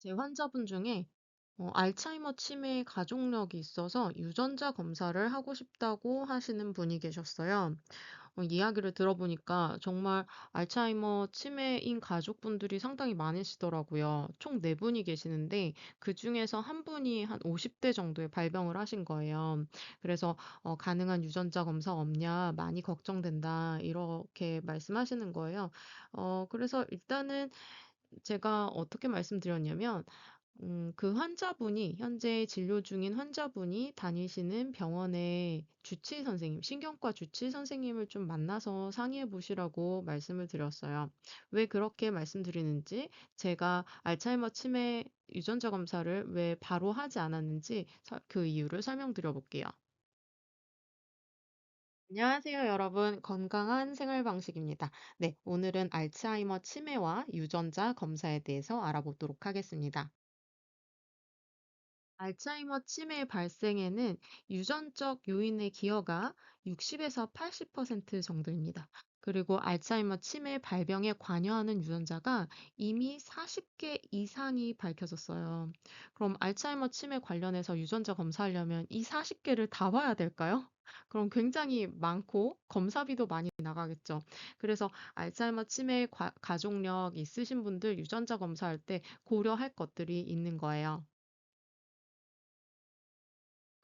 제 환자분 중에 어, 알츠하이머 치매 가족력이 있어서 유전자 검사를 하고 싶다고 하시는 분이 계셨어요. 어, 이야기를 들어보니까 정말 알츠하이머 치매인 가족분들이 상당히 많으시더라고요. 총 네 분이 계시는데 그 중에서 한 분이 한 50대 정도의 발병을 하신 거예요. 그래서 어, 가능한 유전자 검사 없냐, 많이 걱정된다, 이렇게 말씀하시는 거예요. 어, 그래서 일단은 제가 어떻게 말씀드렸냐면 음, 그 환자분이 현재 진료 중인 환자분이 다니시는 병원의 주치의 선생님, 신경과 주치의 선생님을 좀 만나서 상의해 보시라고 말씀을 드렸어요. 왜 그렇게 말씀드리는지 제가 알츠하이머 치매 유전자 검사를 왜 바로 하지 않았는지 서- 그 이유를 설명드려 볼게요. 안녕하세요, 여러분. 건강한 생활 방식입니다. 네, 오늘은 알츠하이머 치매와 유전자 검사에 대해서 알아보도록 하겠습니다. 알츠하이머 치매 발생에는 유전적 요인의 기여가 60에서 80% 정도입니다. 그리고 알츠하이머 치매 발병에 관여하는 유전자가 이미 40개 이상이 밝혀졌어요. 그럼 알츠하이머 치매 관련해서 유전자 검사하려면 이 40개를 다 봐야 될까요? 그럼 굉장히 많고 검사비도 많이 나가겠죠. 그래서 알츠하이머 치매 과- 가족력 있으신 분들 유전자 검사할 때 고려할 것들이 있는 거예요.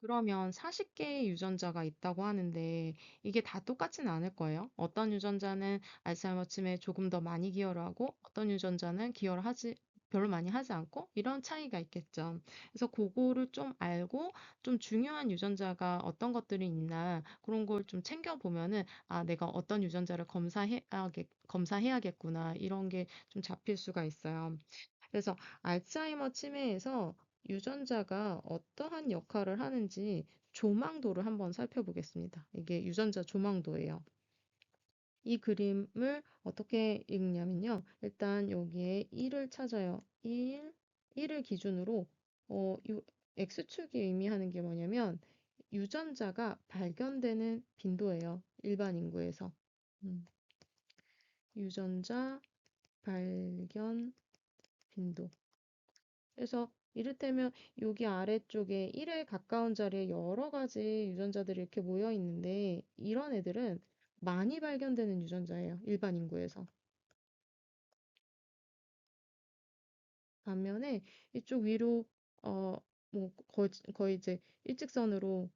그러면 40 개의 유전자가 있다고 하는데 이게 다 똑같진 않을 거예요. 어떤 유전자는 알츠하이머 치매에 조금 더 많이 기여를 하고 어떤 유전자는 기여를 하지 별로 많이 하지 않고 이런 차이가 있겠죠. 그래서 그거를 좀 알고 좀 중요한 유전자가 어떤 것들이 있나 그런 걸 좀 챙겨 보면은 아, 내가 어떤 유전자를 검사해야겠, 검사해야겠구나 이런 게 좀 잡힐 수가 있어요. 그래서 알츠하이머 치매에서 유전자가 어떠한 역할을 하는지 조망도를 한번 살펴보겠습니다. 이게 유전자 조망도예요. 이 그림을 어떻게 읽냐면요. 일단 여기에 1을 찾아요. 1, 1을 기준으로 어, 이 X축이 의미하는 게 뭐냐면 유전자가 발견되는 빈도예요. 일반 인구에서. 음, 유전자 발견 빈도. 그래서 이를테면 여기 아래쪽에 1에 가까운 자리에 여러 가지 유전자들이 이렇게 모여 있는데 이런 애들은 많이 발견되는 유전자예요. 일반 인구에서. 반면에 이쪽 위로 어 뭐 거의, 거의 이제 일직선으로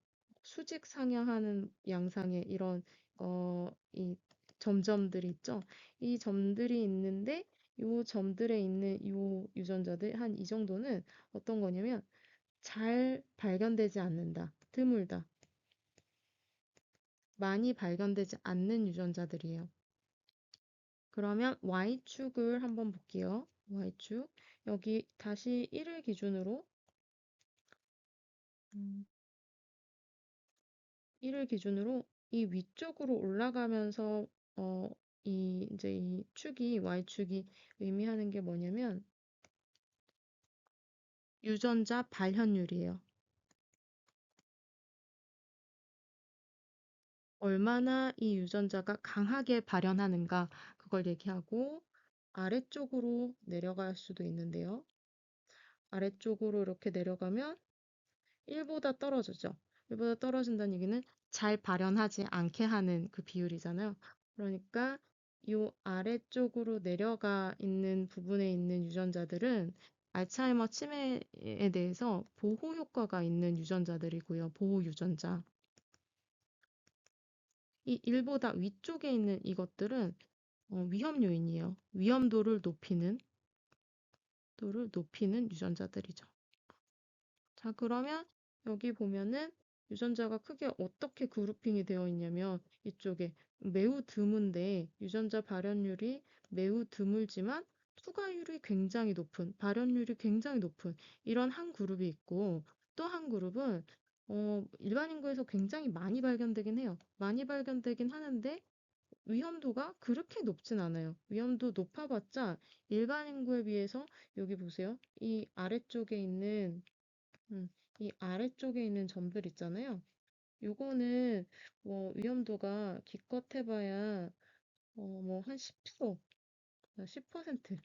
수직 상향하는 양상의 이런 어 이 점점들이 있죠. 이 점들이 있는데 요 점들에 있는 요 유전자들 한 이 정도는 어떤 거냐면 잘 발견되지 않는다. 드물다. 많이 발견되지 않는 유전자들이에요. 그러면 Y축을 한번 볼게요. Y축. 여기 다시 1을 기준으로 음, 1을 기준으로 이 위쪽으로 올라가면서 어, 이 이제 이 축이 Y축이 의미하는 게 뭐냐면 유전자 발현율이에요. 얼마나 이 유전자가 강하게 발현하는가 그걸 얘기하고 아래쪽으로 내려갈 수도 있는데요. 아래쪽으로 이렇게 내려가면 1보다 떨어지죠. 1보다 떨어진다는 얘기는 잘 발현하지 않게 하는 그 비율이잖아요. 그러니까 이 아래쪽으로 내려가 있는 부분에 있는 유전자들은 알츠하이머 치매에 대해서 보호 효과가 있는 유전자들이고요. 보호 유전자. 이 1보다 위쪽에 있는 이것들은 어, 위험 요인이에요. 위험도를 높이는 도를 높이는 유전자들이죠. 자, 그러면 여기 보면은 유전자가 크게 어떻게 그룹핑이 되어 있냐면 이쪽에 매우 드문데 유전자 발현율이 매우 드물지만 투과율이 굉장히 높은, 발현율이 굉장히 높은 이런 한 그룹이 있고 또 한 그룹은 어, 일반 인구에서 굉장히 많이 발견되긴 해요. 많이 발견되긴 하는데 위험도가 그렇게 높진 않아요. 위험도 높아봤자 일반 인구에 비해서 여기 보세요. 이 아래쪽에 있는 음, 이 아래쪽에 있는 점들 있잖아요. 요거는 뭐 위험도가 기껏 해봐야 어, 뭐 한 10%, 10%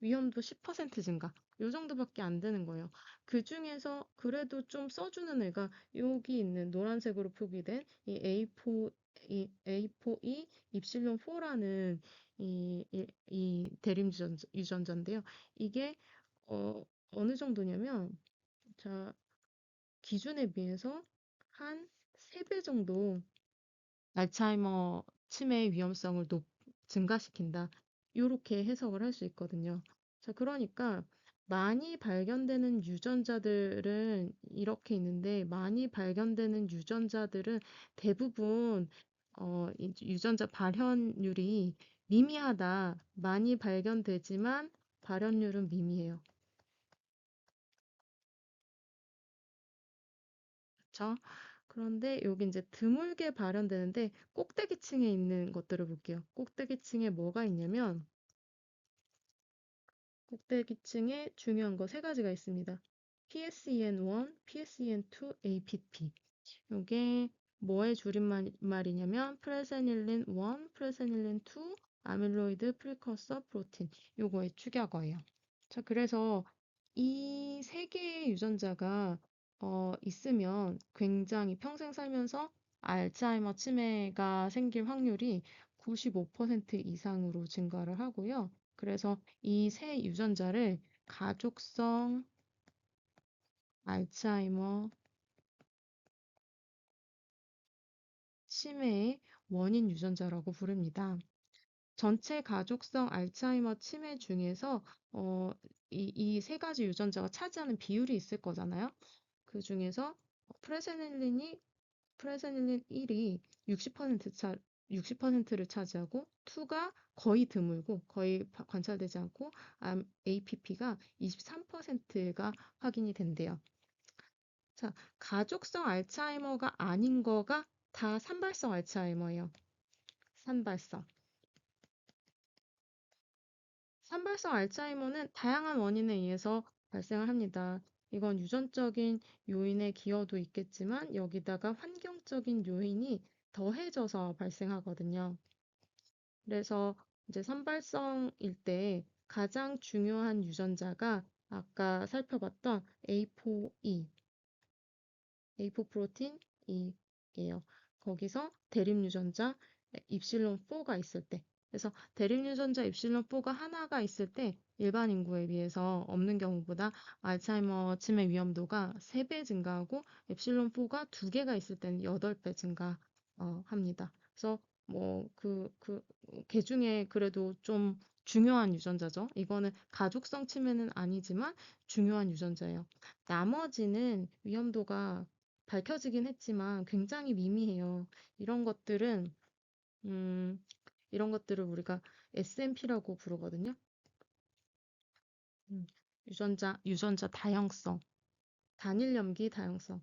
위험도 10% 증가. 요 정도밖에 안 되는 거예요. 그 중에서 그래도 좀 써주는 애가 여기 있는 노란색으로 표기된 이 A4, 이 A4E 입실론 4라는 이, 이, 이 대림 유전자, 유전자인데요. 이게 어, 어느 정도냐면 자 기준에 비해서 한 3배 정도 알츠하이머 치매의 위험성을 높, 증가시킨다. 이렇게 해석을 할 수 있거든요. 자, 그러니까 많이 발견되는 유전자들은 이렇게 있는데 많이 발견되는 유전자들은 대부분 어, 이 유전자 발현율이 미미하다. 많이 발견되지만 발현율은 미미해요. 그쵸? 그런데 여기 이제 드물게 발현되는데 꼭대기층에 있는 것들을 볼게요. 꼭대기층에 뭐가 있냐면 꼭대기층에 중요한 거 세 가지가 있습니다. PSEN1, PSEN2, APP. 이게 뭐의 줄임말이냐면 프레세닐린 1, 프레세닐린 2, 아밀로이드 프리커서 프로틴. 요거의 축약어예요. 자, 그래서 이 세 개의 유전자가 어, 있으면 굉장히 평생 살면서 알츠하이머 치매가 생길 확률이 95% 이상으로 증가를 하고요. 그래서 이 세 유전자를 가족성 알츠하이머 치매의 원인 유전자라고 부릅니다. 전체 가족성 알츠하이머 치매 중에서 어, 이, 이세 가지 유전자가 차지하는 비율이 있을 거잖아요. 그 중에서 프레세닐린이 프레세닐린 1이 60% 차, 60%를 차지하고 2가 거의 드물고 거의 관찰되지 않고 APP가 23%가 확인이 된대요. 자, 가족성 알츠하이머가 아닌 거가 다 산발성 알츠하이머예요. 산발성. 산발성 알츠하이머는 다양한 원인에 의해서 발생을 합니다. 이건 유전적인 요인의 기여도 있겠지만 여기다가 환경적인 요인이 더해져서 발생하거든요. 그래서 이제 산발성일 때 가장 중요한 유전자가 아까 살펴봤던 A4E, A4 프로틴 E예요. 거기서 대립 유전자 입실론 4가 있을 때 그래서 대립 유전자 입실론 4가 하나가 있을 때 일반 인구에 비해서 없는 경우보다 알츠하이머 치매 위험도가 3배 증가하고 엡실론 4가 2개가 있을 때는 8배 증가합니다. 그래서 뭐 그 그 개 중에 그래도 좀 중요한 유전자죠. 이거는 가족성 치매는 아니지만 중요한 유전자예요. 나머지는 위험도가 밝혀지긴 했지만 굉장히 미미해요. 이런 것들은 음, 이런 것들을 우리가 SNP라고 부르거든요. 음, 유전자, 유전자 다형성, 단일 염기 다형성.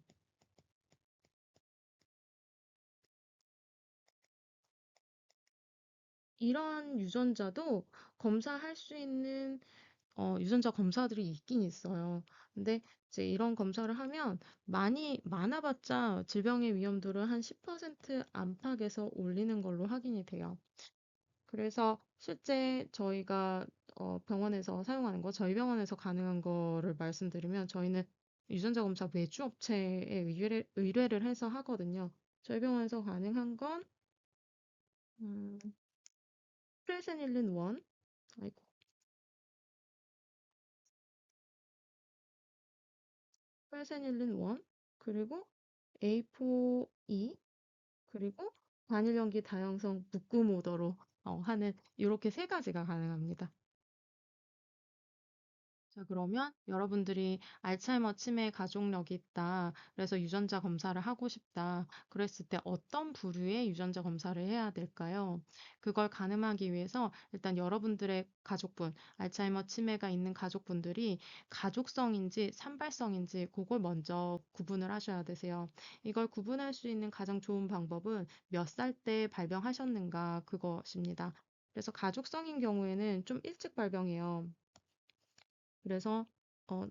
이런 유전자도 검사할 수 있는 어, 유전자 검사들이 있긴 있어요. 근데 이제 이런 검사를 하면 많이 많아봤자 질병의 위험도를 한 10% 안팎에서 올리는 걸로 확인이 돼요. 그래서 실제 저희가 어, 병원에서 사용하는 거, 저희 병원에서 가능한 거를 말씀드리면 저희는 유전자 검사 외주 업체에 의뢰, 의뢰를 해서 하거든요. 저희 병원에서 가능한 건 음, 프레세닐린 1, 아이고, 프레세닐린 1, 그리고 A4E, 그리고 단일연기 다형성 묶음 오더로 어, 하는 이렇게 세 가지가 가능합니다. 자, 그러면 여러분들이 알츠하이머 치매 가족력이 있다. 그래서 유전자 검사를 하고 싶다. 그랬을 때 어떤 부류의 유전자 검사를 해야 될까요? 그걸 가늠하기 위해서 일단 여러분들의 가족분, 알츠하이머 치매가 있는 가족분들이 가족성인지 산발성인지 그걸 먼저 구분을 하셔야 되세요. 이걸 구분할 수 있는 가장 좋은 방법은 몇 살 때 발병하셨는가 그것입니다. 그래서 가족성인 경우에는 좀 일찍 발병해요. 그래서 어,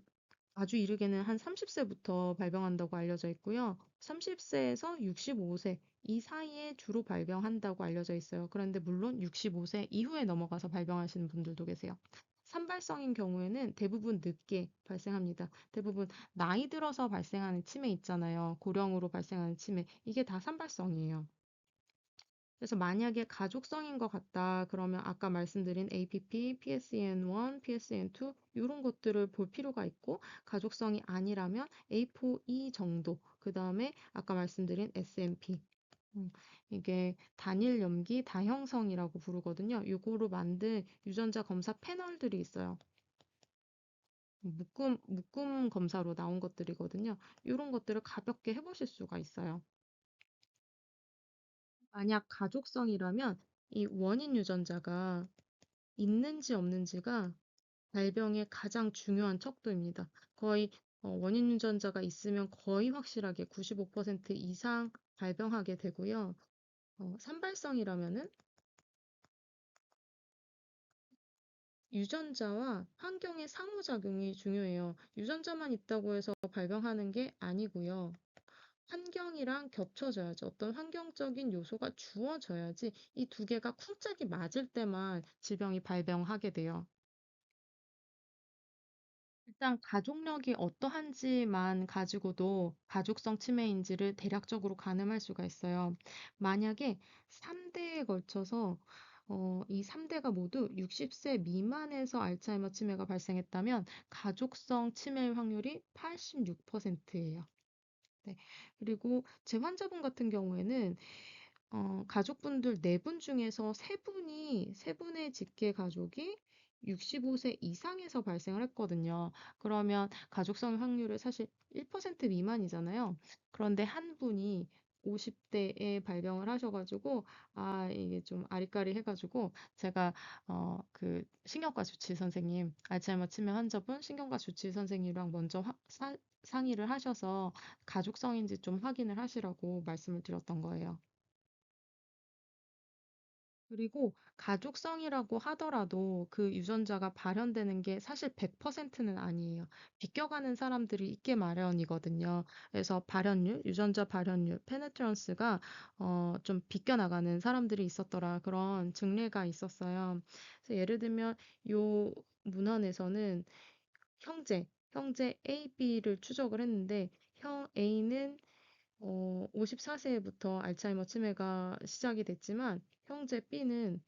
아주 이르게는 한 30세부터 발병한다고 알려져 있고요. 30세에서 65세 이 사이에 주로 발병한다고 알려져 있어요. 그런데 물론 65세 이후에 넘어가서 발병하시는 분들도 계세요. 산발성인 경우에는 대부분 늦게 발생합니다. 대부분 나이 들어서 발생하는 치매 있잖아요. 고령으로 발생하는 치매. 이게 다 산발성이에요. 그래서 만약에 가족성인 것 같다 그러면 아까 말씀드린 APP, PSEN1, PSEN2 이런 것들을 볼 필요가 있고 가족성이 아니라면 A4E 정도 그 다음에 아까 말씀드린 SMP 음, 이게 단일 염기 다형성이라고 부르거든요. 이거로 만든 유전자 검사 패널들이 있어요. 묶음, 묶음 검사로 나온 것들이거든요. 이런 것들을 가볍게 해보실 수가 있어요. 만약 가족성이라면 이 원인 유전자가 있는지 없는지가 발병의 가장 중요한 척도입니다. 거의 어, 원인 유전자가 있으면 거의 확실하게 95% 이상 발병하게 되고요. 어, 산발성이라면은 유전자와 환경의 상호작용이 중요해요. 유전자만 있다고 해서 발병하는 게 아니고요. 환경이랑 겹쳐져야지 어떤 환경적인 요소가 주어져야지 이 두 개가 쿵짝이 맞을 때만 질병이 발병하게 돼요. 일단 가족력이 어떠한지만 가지고도 가족성 치매인지를 대략적으로 가늠할 수가 있어요. 만약에 3대에 걸쳐서 어, 이 3대가 모두 60세 미만에서 알츠하이머 치매가 발생했다면 가족성 치매의 확률이 86%예요. 네. 그리고 제 환자분 같은 경우에는 어, 가족분들 네 분 중에서 세 분이, 세 분의 직계 가족이 65세 이상에서 발생을 했거든요. 그러면 가족성 확률은 사실 1% 미만이잖아요. 그런데 한 분이 50대에 발병을 하셔가지고, 아, 이게 좀 아리까리 해가지고, 제가, 어, 그, 신경과 주치 선생님, 알츠하이머 치매 환자분 신경과 주치 선생님이랑 먼저 화- 사- 상의를 하셔서 가족성인지 좀 확인을 하시라고 말씀을 드렸던 거예요. 그리고 가족성이라고 하더라도 그 유전자가 발현되는 게 사실 100%는 아니에요. 비껴가는 사람들이 있게 마련이거든요. 그래서 발현율, 유전자 발현율, 페네트런스가 어, 좀 비껴나가는 사람들이 있었더라. 그런 증례가 있었어요. 그래서 예를 들면 요 문헌에서는 형제, 형제 A, B를 추적을 했는데 형 A는 어, 54세부터 알츠하이머 치매가 시작이 됐지만 형제 B는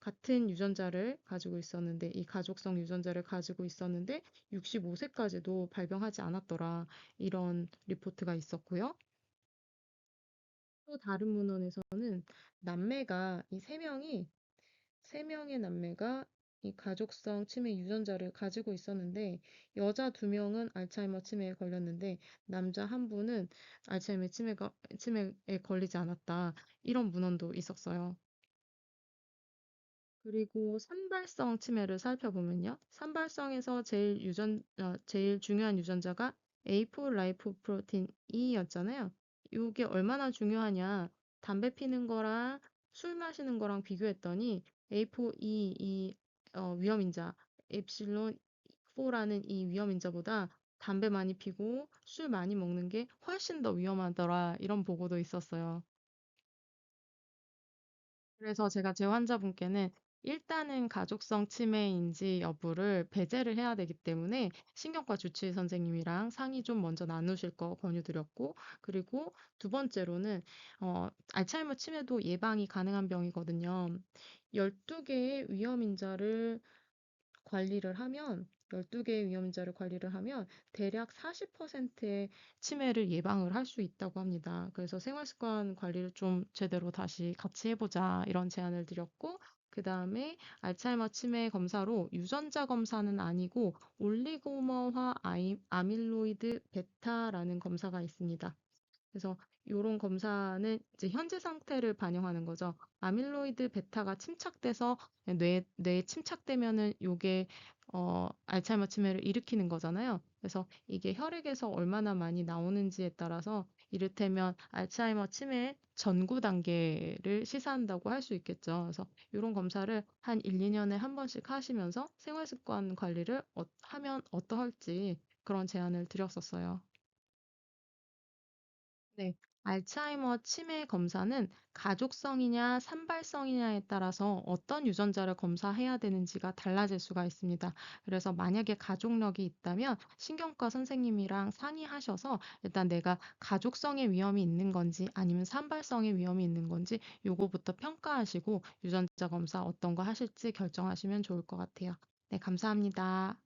같은 유전자를 가지고 있었는데 이 가족성 유전자를 가지고 있었는데 65세까지도 발병하지 않았더라. 이런 리포트가 있었고요. 또 다른 문헌에서는 남매가 이 세 명이 세 명의 남매가 이 가족성 치매 유전자를 가지고 있었는데 여자 두 명은 알츠하이머 치매에 걸렸는데 남자 한 분은 알츠하이머 치매가 치매에 걸리지 않았다. 이런 문헌도 있었어요. 그리고 산발성 치매를 살펴보면요. 산발성에서 제일 유전 어, 제일 중요한 유전자가 A4 라이포프로틴 E였잖아요. 이게 얼마나 중요하냐? 담배 피는 거랑 술 마시는 거랑 비교했더니 A4E 이 어, 위험 인자 엡실론 4라는 이 위험 인자보다 담배 많이 피고 술 많이 먹는 게 훨씬 더 위험하더라. 이런 보고도 있었어요. 그래서 제가 제 환자분께는 일단은 가족성 치매인지 여부를 배제를 해야 되기 때문에 신경과 주치의 선생님이랑 상의 좀 먼저 나누실 거 권유드렸고, 그리고 두 번째로는, 어, 알츠하이머 치매도 예방이 가능한 병이거든요. 12개의 위험 인자를 관리를 하면 12개의 위험인자를 관리를 하면 대략 40%의 치매를 예방을 할 수 있다고 합니다. 그래서 생활 습관 관리를 좀 제대로 다시 같이 해보자 이런 제안을 드렸고 그 다음에 알츠하이머 치매 검사로 유전자 검사는 아니고 올리고머화 아밀로이드 베타라는 검사가 있습니다. 그래서 이런 검사는 이제 현재 상태를 반영하는 거죠. 아밀로이드 베타가 침착돼서 뇌, 뇌에 침착되면은 요게 어, 알츠하이머 치매를 일으키는 거잖아요. 그래서 이게 혈액에서 얼마나 많이 나오는지에 따라서 이를테면 알츠하이머 치매의 전구 단계를 시사한다고 할 수 있겠죠. 그래서 이런 검사를 한 1, 2년에 한 번씩 하시면서 생활 습관 관리를 어- 하면 어떠할지 그런 제안을 드렸었어요. 네. 알츠하이머 치매 검사는 가족성이냐 산발성이냐에 따라서 어떤 유전자를 검사해야 되는지가 달라질 수가 있습니다. 그래서 만약에 가족력이 있다면 신경과 선생님이랑 상의하셔서 일단 내가 가족성의 위험이 있는 건지 아니면 산발성의 위험이 있는 건지 요거부터 평가하시고 유전자 검사 어떤 거 하실지 결정하시면 좋을 것 같아요. 네, 감사합니다.